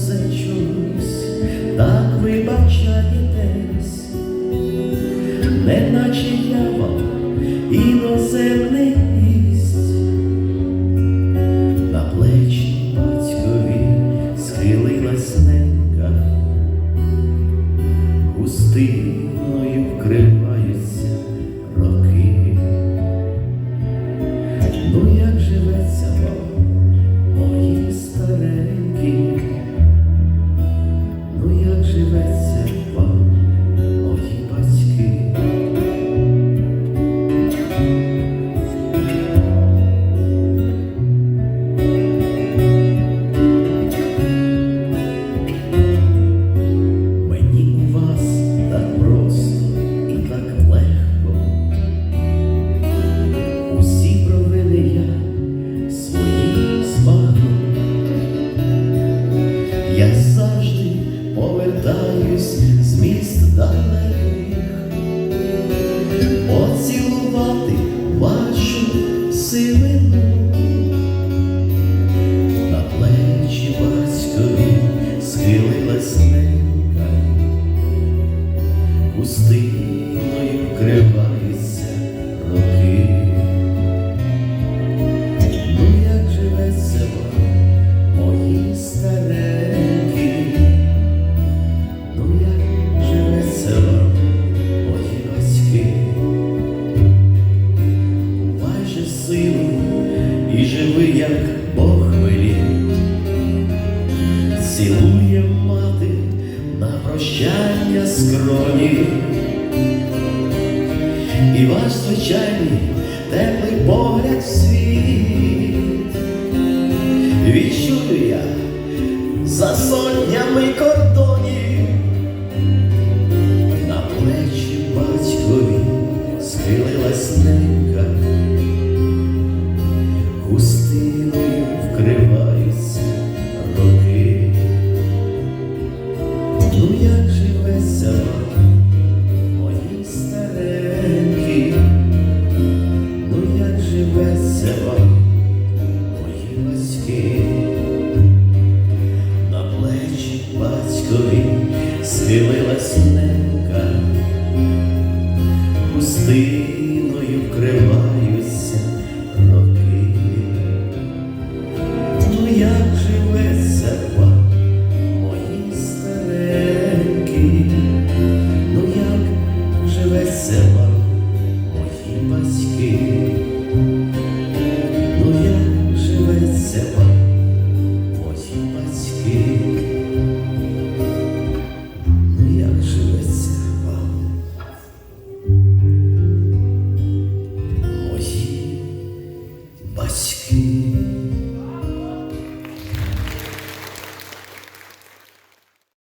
все чомусь, так вибачаєтесь, неначе я вам іноземний гість, на плечі батькові схилилась ненька, густий. Цілує мати на прощання скроні. І ваш звичайний теплий погляд світ відчую я за сотнями схилилась пустиною вкриваю aşkı.